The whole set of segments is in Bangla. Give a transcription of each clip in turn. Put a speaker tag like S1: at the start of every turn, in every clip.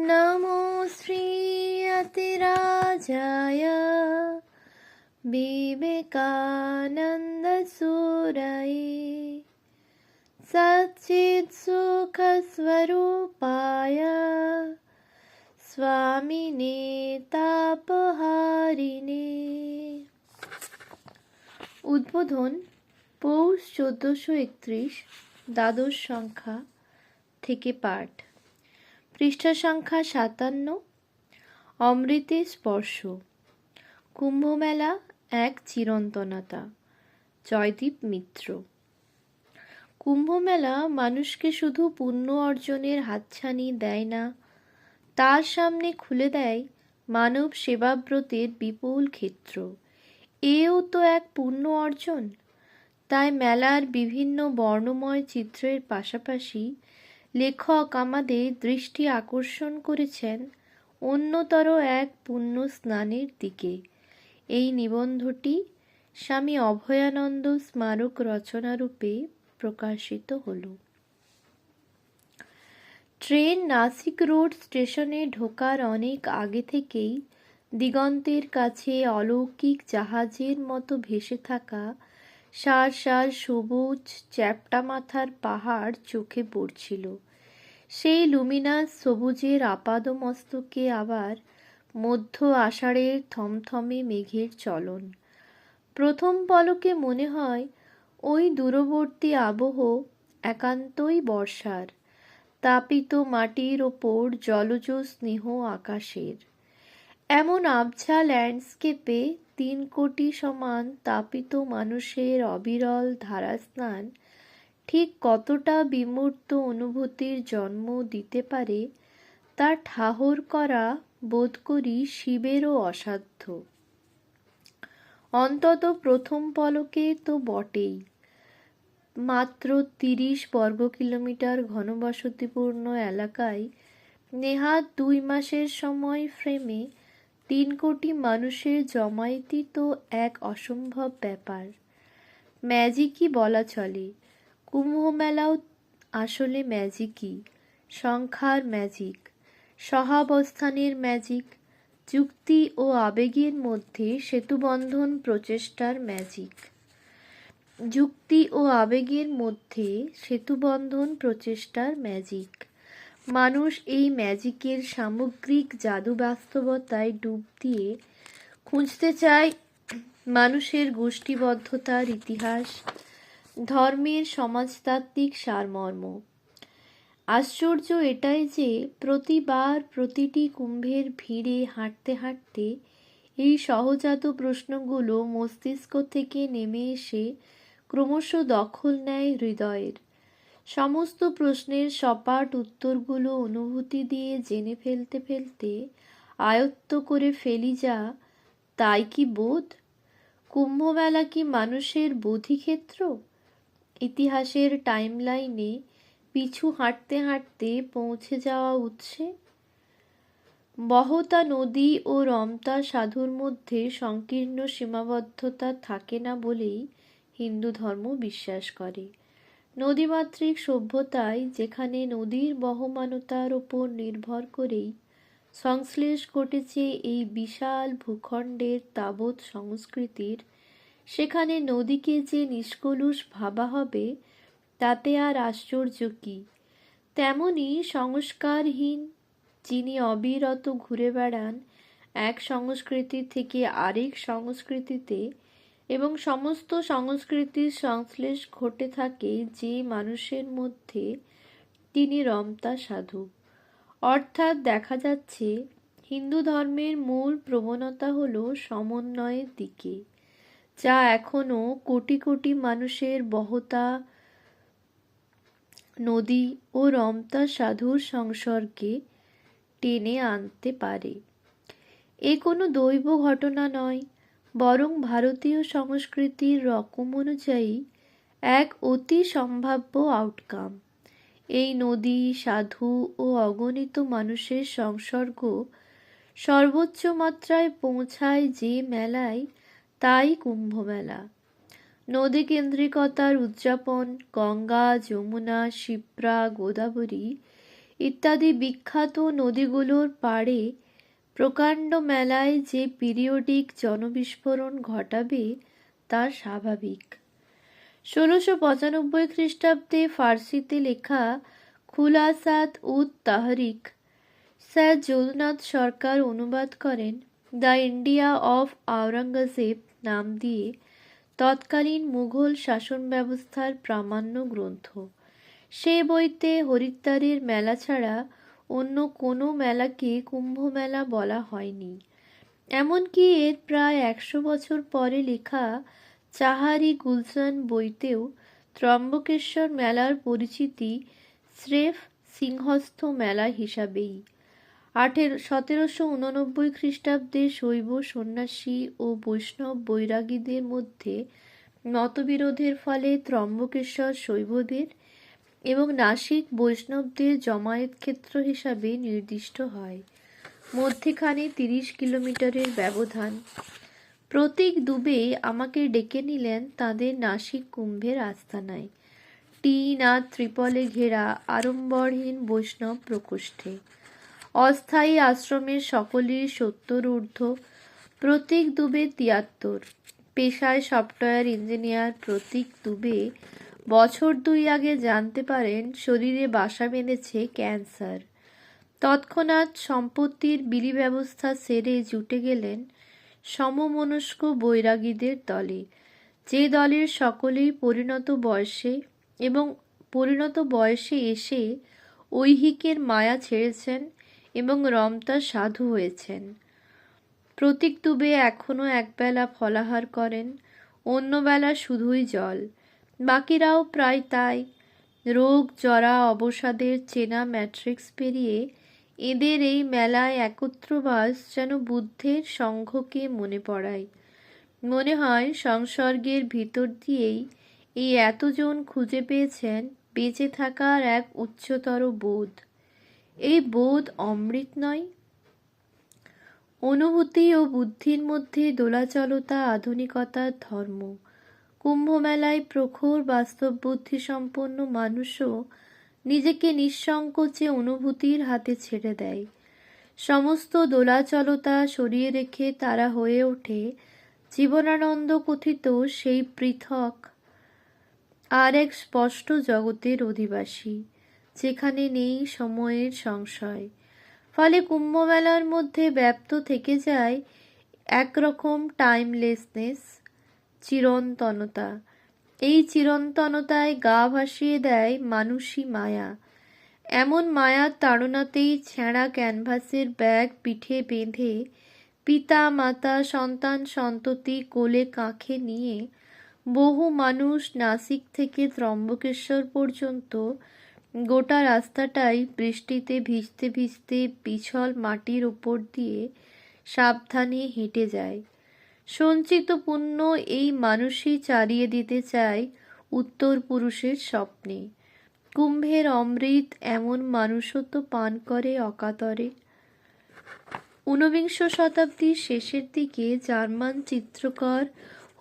S1: नमो श्रीयतिराजाय विवेकानन्दसूरये सच्चित्सुखस्वरूपाय स्वामिने তাপহারিণে উদ্বোধন পৌষ চোদ্দোশো একত্রিশ দ্বাদশ সংখ্যা থেকে পাঠ পৃষ্ঠা সংখ্যা সাতান্ন, অমৃতে স্পর্শ, কুম্ভমেলা এক চিরন্তনতা, জয়দীপ মিত্র। কুম্ভমেলা মানুষকে শুধু পুণ্য অর্জনের হাতছানি দেয় না, তার সামনে খুলে দেয় মানব সেবাব্রতের বিপুল ক্ষেত্র। এও তো এক পুণ্য অর্জন। তাই মেলার বিভিন্ন বর্ণময় চিত্রের পাশাপাশি লেখক আমাদের দৃষ্টি আকর্ষণ করেছেন অন্যতর এক পুণ্য স্নানের দিকে। এই নিবন্ধটি স্বামী অভয়ানন্দ স্মারক রচনারূপে প্রকাশিত হল। ট্রেন নাসিক রোড স্টেশনে ঢোকার অনেক আগে থেকেই দিগন্তের কাছে অলৌকিক জাহাজের মতো ভেসে থাকা সার সার সবুজ চ্যাপ্টা মাথার পাহাড় চোখে পড়ছিল। সেই লুমিনাস সবুজের আপাদমস্তকে আবার মধ্য আষাঢ়ের থমথমে মেঘের চলন। প্রথম পলকে মনে হয় ওই দূরবর্তী আবহ একান্তই বর্ষার, তাপিত মাটির ওপর জলজ স্নেহ আকাশের। এমন আবছা ল্যান্ডস্কেপে তিন কোটি সমান তাপিত মানুষের অবিরল ধারাস্নান ঠিক কতটা বিমূর্ত অনুভূতির জন্ম দিতে পারে, তা ঠাহর করা বোধ করি শিবেরও অসাধ্য। অন্তত প্রথম পলকে তো বটেই। মাত্র তিরিশ বর্গ কিলোমিটার ঘনবসতিপূর্ণ এলাকায় নেহাত দুই মাসের সময় ফ্রেমে তিন কোটি মানুষের জমায়েতই তো এক অসম্ভব ব্যাপার। ম্যাজিকই বলা চলে। কুম্ভ মেলাও আসলে ম্যাজিকই সংখ্যার ম্যাজিক সহাবস্থানের ম্যাজিক যুক্তি ও আবেগের মধ্যে সেতুবন্ধন প্রচেষ্টার ম্যাজিক যুক্তি ও আবেগের মধ্যে সেতুবন্ধন প্রচেষ্টার ম্যাজিক মানুষ এই ম্যাজিকের সামগ্রিক জাদু বাস্তবতায় ডুব দিয়ে খুঁজতে চায় মানুষের গোষ্ঠীবদ্ধতার ইতিহাস, ধর্মের সমাজতাত্ত্বিক সারমর্ম। আশ্চর্য এটাই যে প্রতিবার প্রতিটি কুম্ভের ভিড়ে হাঁটতে হাঁটতে এই সহজাত প্রশ্নগুলো মস্তিষ্ক থেকে নেমে এসে ক্রমশ দখল নেয় হৃদয়ের। সমস্ত প্রশ্নের সপাট উত্তরগুলো অনুভূতি দিয়ে জেনে ফেলতে ফেলতে আয়ত্ত করে ফেলি যা, তাই কি বোধ? কুম্ভমেলা কি মানুষের বোধিক্ষেত্র? ইতিহাসের টাইমলাইনে পিছু হাঁটতে হাঁটতে পৌঁছে যাওয়া উৎসে? বহতা নদী ও রমতা সাধুর মধ্যে সংকীর্ণ সীমাবদ্ধতা থাকে না বলেই হিন্দু ধর্ম বিশ্বাস করে। নদীমাতৃক সভ্যতায় যেখানে নদীর বহমানতার ওপর নির্ভর করেই সংশ্লেষ ঘটেছে এই বিশাল ভূখণ্ডের তাবৎ সংস্কৃতির, সেখানে নদীকে যে নিষ্কলুষ ভাবা হবে, তাতে আর আশ্চর্য কী? তেমনি সংস্কারহীন যিনি অবিরত ঘুরে বেড়ান, এক সংস্কৃতি থেকে আরেক সংস্কৃতিতে এবং সমস্ত সংস্কৃতির সংশ্লেষ ঘটে থাকে যে মানুষের মধ্যে, তিনি রমতা সাধু। অর্থাৎ দেখা যাচ্ছে, হিন্দু ধর্মের মূল প্রবণতা হল সমন্বয়ের দিকে, যা এখনও কোটি কোটি মানুষের বহতা, নদী ও রমতা সাধুর সংসর্গে টেনে আনতে পারে। এ কোনো দৈব ঘটনা নয়। বরং ভারতীয় সংস্কৃতির রকম অনুযায়ী এক অতি সম্ভাব্য আউটকাম এই নদী, সাধু ও অগণিত মানুষের সংসর্গ সর্বোচ্চ মাত্রায় পৌঁছায় যে মেলায়, তাই কুম্ভমেলা। নদী কেন্দ্রিকতার উদযাপন, গঙ্গা, যমুনা, শিপ্রা, গোদাবরী ইত্যাদি বিখ্যাত নদীগুলোর পাড়ে প্রকাণ্ড মেলায় যে পিরিয়ডিক জনবিস্ফোরণ ঘটাবে তা স্বাভাবিক। ষোলোশো পঁচানব্বই খ্রিস্টাব্দে ফার্সিতে লেখা খুলাসাত উদ তাহরিক, স্যার যদুনাথ সরকার অনুবাদ করেন দ্য ইন্ডিয়া অফ আওরঙ্গজেব নাম দিয়ে তৎকালীন মুঘল শাসন ব্যবস্থার প্রামাণ্য গ্রন্থ। সে বইতে হরিদ্বারের মেলা ছাড়া অন্য কোনো মেলাকে কুম্ভ মেলা বলা হয়নি। এমনকি এর প্রায় একশো বছর পরে লেখা চাহারি গুলশান বইতেও ত্রম্বকেশ্বর মেলার পরিচিতি স্রেফ সিংহস্থ মেলা হিসাবেই। আঠের, সতেরোশো উননব্বই খ্রিস্টাব্দে শৈব সন্ন্যাসী ও বৈষ্ণব বৈরাগীদের মধ্যে মতবিরোধের ফলে ত্রম্বকেশ্বর শৈবদের এবং নাসিক বৈষ্ণবদের জমায়েত ক্ষেত্র হিসাবে নির্দিষ্ট হয়। মধ্যেখানে তিরিশ কিলোমিটারের ব্যবধান। প্রতীক দুবে আমাকে ডেকে নিলেন তাদের নাসিক কুম্ভের আস্তানায়। টিন আর ত্রিপলে ঘেরা আড়ম্বরহীন বৈষ্ণব প্রকোষ্ঠে। অস্থায়ী আশ্রমের সকলের সত্তর ঊর্ধ্ব প্রতীক দুবে তিয়াত্তর। পেশায় সফটওয়্যার ইঞ্জিনিয়ার প্রতীক দুবে বছর দুই আগে জানতে পারেন শরীরে বাসা বেঁধেছে ক্যান্সার। তৎক্ষণাৎ সম্পত্তির বিলি ব্যবস্থা সেরে জুটে গেলেন সমমনস্ক বৈরাগীদের দলে। যে দলের সকলেই পরিণত বয়সে এবং পরিণত বয়সে এসে ঐহিকের মায়া ছেড়েছেন এবং রমতা সাধু হয়েছেন। প্রতীক দুবে এখনও একবেলা ফলাহার করেন, অন্যবেলা শুধুই জল। বাকিরাও প্রায় তাই। রোগ, জরা, অবসাদের চেনা ম্যাট্রিক্স পেরিয়ে এদের এই মেলায় একত্রবাস যেন বুদ্ধের সংঘকে মনে পড়ায়। মনে হয় সংসর্গের ভিতর দিয়েই এই এতজন খুঁজে পেয়েছেন বেঁচে থাকার এক উচ্চতর বোধ। এই বোধ অমৃত নয়। অনুভূতি ও বুদ্ধির মধ্যে দোলাচলতা, আধুনিকতার ধর্ম। কুম্ভমেলায় প্রখর বাস্তব বুদ্ধি সম্পন্ন মানুষও নিজেকে নিঃসংকোচে অনুভূতির হাতে ছেড়ে দেয়। সমস্ত দোলাচলতা সরিয়ে রেখে তারা হয়ে ওঠে জীবনানন্দ কথিত সেই পৃথক, আর এক স্পষ্ট জগতের অধিবাসী, যেখানে নেই সময়ের সংশয়। ফলে কুম্ভমেলার মধ্যে ব্যপ্ত থেকে যায় একরকম টাইমলেসনেস চিরন্তনতা। এই চিরন্তনতায় গা ভাসিয়ে দেয় মানুষই মায়া। এমন মায়ার তাড়নাতেই ছেঁড়া ক্যানভাসের ব্যাগ পিঠে বেঁধে পিতা মাতা সন্তান সন্ততি কোলে কাঁখে নিয়ে বহু মানুষ নাসিক থেকে ত্রম্বকেশ্বর পর্যন্ত গোটা রাস্তাটাই বৃষ্টিতে ভিজতে ভিজতে পিছল মাটির ওপর দিয়ে সাবধানে হেঁটে যায়। সঞ্চিত পুণ্য এই মানুষই চারিয়ে দিতে চায় উত্তর পুরুষের স্বপ্নে। কুম্ভের অমৃত এমন মানুষও তো পান করে অকাতরে। ঊনবিংশ শতাব্দীর শেষের দিকে জার্মান চিত্রকর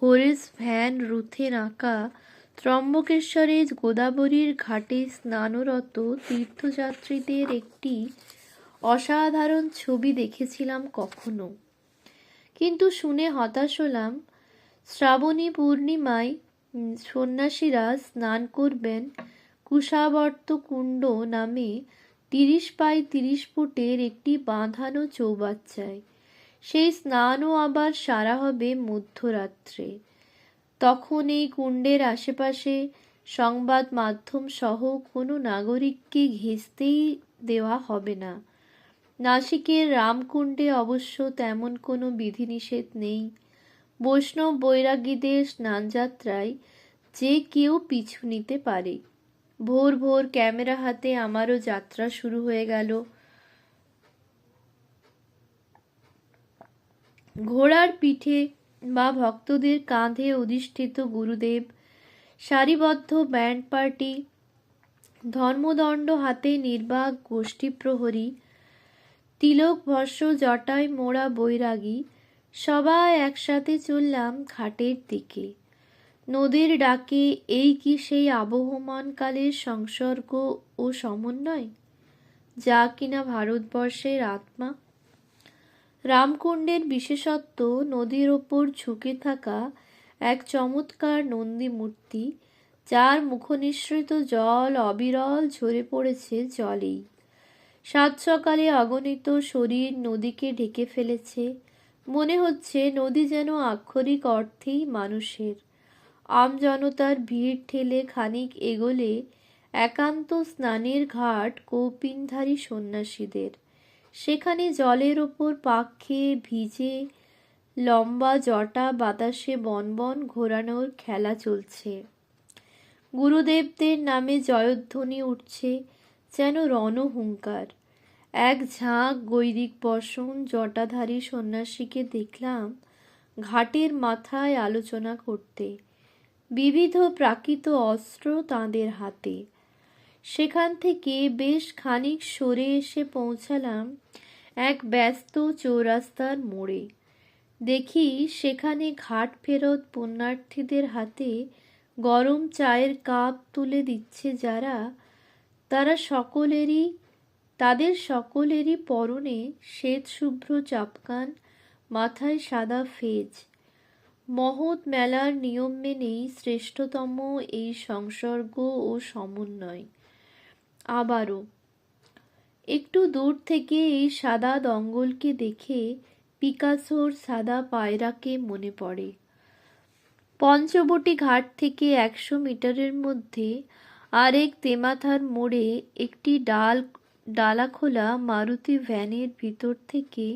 S1: হোরেস ভ্যান রুথের আঁকা ত্রম্বকেশ্বরে গোদাবরীর ঘাটে স্নানরত তীর্থযাত্রীদের একটি অসাধারণ ছবি দেখেছিলাম কখনো। কিন্তু শুনে হতাশ হলাম। শ্রাবণী পূর্ণিমায় সন্ন্যাসীরা স্নান করবেন কুশাবর্ত কুণ্ড নামে তিরিশ বাই তিরিশ ফুটের একটি বাঁধানো চৌবাচ্চায়। সেই স্নানও আবার সারা হবে মধ্যরাত্রে। তখন এই কুণ্ডের আশেপাশে সংবাদ মাধ্যম সহ কোনো নাগরিককে ঘেঁচতেই দেওয়া হবে না। নাসিকের রামকুণ্ডে অবশ্য তেমন কোনো বিধিনিষেধ নেই। বৈষ্ণব বৈরাগীদের স্নানযাত্রায় যে কেউ পিছু নিতে পারে। ভোর ভোর ক্যামেরা হাতে আমারও যাত্রা শুরু হয়ে গেল। ঘোড়ার পিঠে বা ভক্তদের কাঁধে অধিষ্ঠিত গুরুদেব, সারিবদ্ধ ব্যান্ড পার্টি, ধর্মদণ্ড হাতে নির্বাক গোষ্ঠী প্রহরী তিলক ভস্য জটায়, মোড়া, বৈরাগী, সবাই একসাথে চললাম ঘাটের দিকে। নদীর ডাকে এই কি সেই আবহমানকালের সংসর্গ ও সমন্বয়? যা কিনা ভারতবর্ষের আত্মা? রামকুণ্ডের বিশেষত্ব, নদীর ওপর ঝুঁকে থাকা এক চমৎকার নন্দী মূর্তি, যার মুখনিসৃত জল অবিরল ঝরে পড়েছে জলেই। সাত সকালে অগণিত শরীর নদীকে ঢেকে ফেলেছে। মনে হচ্ছে নদী যেন আক্ষরিক অর্থেই মানুষের। আমজনতার ভিড় ঠেলে খানিক এগোলে একান্ত স্নানের ঘাট কৌপিনধারী সন্ন্যাসীদের। সেখানে জলের ওপর পাক খেয়ে ভিজে লম্বা জটা বাতাসে বনবন ঘোরানোর খেলা চলছে। গুরুদেবদের নামে জয়ধ্বনি উঠছে। যেন রণহুঙ্কার। এক ঝাঁক গৈরিক বসন জটাধারী সন্ন্যাসীকে দেখলাম ঘাটের মাথায় আলোচনা করতে। বিবিধ প্রাকৃত অস্ত্র তাঁদের হাতে। সেখান থেকে বেশ খানিক সরে এসে পৌঁছালাম এক ব্যস্ত চৌরাস্তার মোড়ে। দেখি সেখানে ঘাট ফেরত পুণ্যার্থীদের হাতে গরম চায়ের কাপ তুলে দিচ্ছে যারা তারা সকলেরই, তাদের সকলেরই পরনে শ্বেত শুভ্র চাপকান, মাথায় সাদা ফেজ। মহৎ মেলার নিয়ম মেনেই শ্রেষ্ঠতম এই সংসর্গ ও সমন্বয়। আবারও, একটু দূর থেকে এই সাদা দঙ্গলকে দেখে পিকাসোর সাদা পায়রাকে মনে পড়ে। পঞ্চবটি ঘাট থেকে একশো মিটারের মধ্যে আরেক তেমাথার মোড়ে একটি ডাল, ডালাখোলা মারুতি ভ্যানের ভিতর থেকে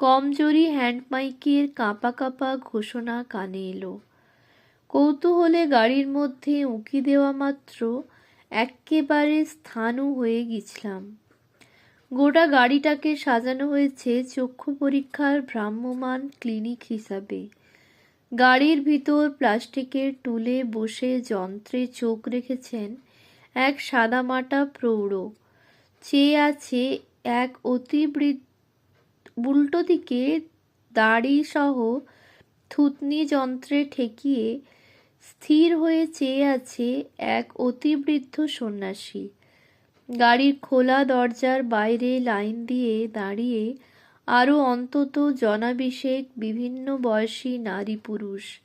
S1: কমজোরি হ্যান্ডমাইকের কাঁপা কাঁপা ঘোষণা কানে এলো। কৌতূহলে গাড়ির মধ্যে উঁকি দেওয়া মাত্র এক্কেবারে স্থানু হয়ে গেছিলাম। গোটা গাড়িটাকে সাজানো হয়েছে চক্ষু পরীক্ষার ভ্রাম্যমান ক্লিনিক হিসাবে। গাড়ির ভিতর প্লাস্টিকের টুলে বসে যন্ত্রে চোখ রেখেছেন এক সাদামাটা প্রৌঢ়। চেয়ে আছে এক অতি উল্টো দিকে দাড়ি সহ থুতনি যন্ত্রে ঠেকিয়ে স্থির হয়ে চেয়ে আছে এক অতিবৃদ্ধ সন্ন্যাসী। গাড়ির খোলা দরজার বাইরে লাইন দিয়ে দাঁড়িয়ে আরও অন্তত জনাভিষেক বিভিন্ন বয়সী নারী পুরুষ।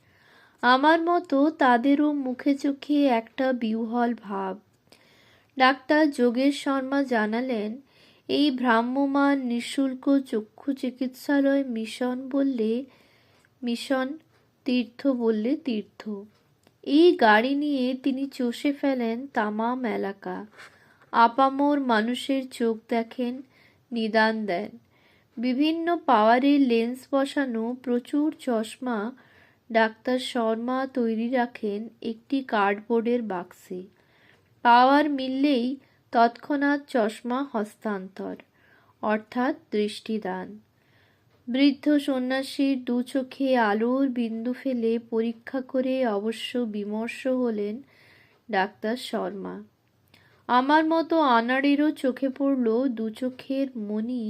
S1: আমার মতো তাদেরও মুখে চোখে একটা বিহ্বল ভাব। ডাক্তার যোগেশ শর্মা জানালেন, এই ভ্রাম্যমান নিঃশুল্ক চক্ষু চিকিৎসালয় মিশন বললে মিশন, তীর্থ বললে তীর্থ। এই গাড়ি নিয়ে তিনি চষে ফেলেন তামাম এলাকা। আপামোর মানুষের চোখ দেখেন, নিদান দেন। বিভিন্ন পাওয়ারের লেন্স বসানো প্রচুর চশমা ডাক্তার শর্মা তৈরি রাখেন একটি কার্ডবোর্ডের বাক্সে। পাওয়ার মিললেই তৎক্ষণাৎ চশমা হস্তান্তর, অর্থাৎ দৃষ্টিদান। বৃদ্ধ সন্ন্যাসীর দু চোখে আলোর বিন্দু ফেলে পরীক্ষা করে অবশ্য বিমর্ষ হলেন ডাক্তার শর্মা। আমার মতো আনাড়েরও চোখে পড়ল দু চোখের মণি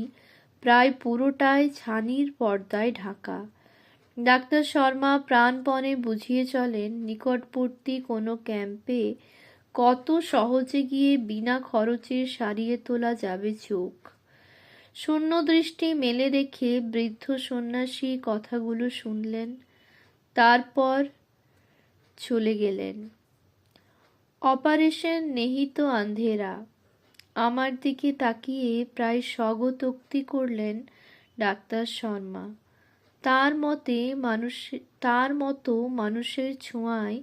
S1: প্রায় পুরোটাই ছানির পর্দায় ঢাকা। ডাক্তার শর্মা প্রাণপণে বুঝিয়ে চলেন, নিকটবর্তী কোনো ক্যাম্পে কত সহজে গিয়ে বিনা খরচে সারিয়ে তোলা যাবে চোখ। শূন্য দৃষ্টি মেলে রেখে বৃদ্ধ সন্ন্যাসী কথাগুলো শুনলেন, তারপর চলে গেলেন। অপারেশন নেহিত আন্ধেরা আমার দিকে তাকিয়ে প্রায় স্বগতোক্তি করলেন ডাক্তার শর্মা। তার মতে মানুষ, তার মতো মানুষের ছোঁয়ায়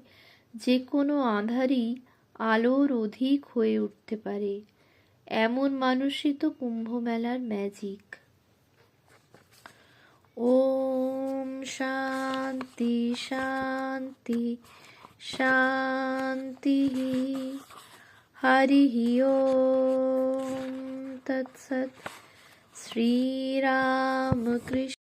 S1: যে কোনো আধারই আলোর অধিক হয়ে উঠতে পারে। এমন মানুষই তো কুম্ভমেলার ম্যাজিক ওম শান্তি শান্তি শান্তি। हरि ओ। तत्सत् श्रीरामकृष्ण।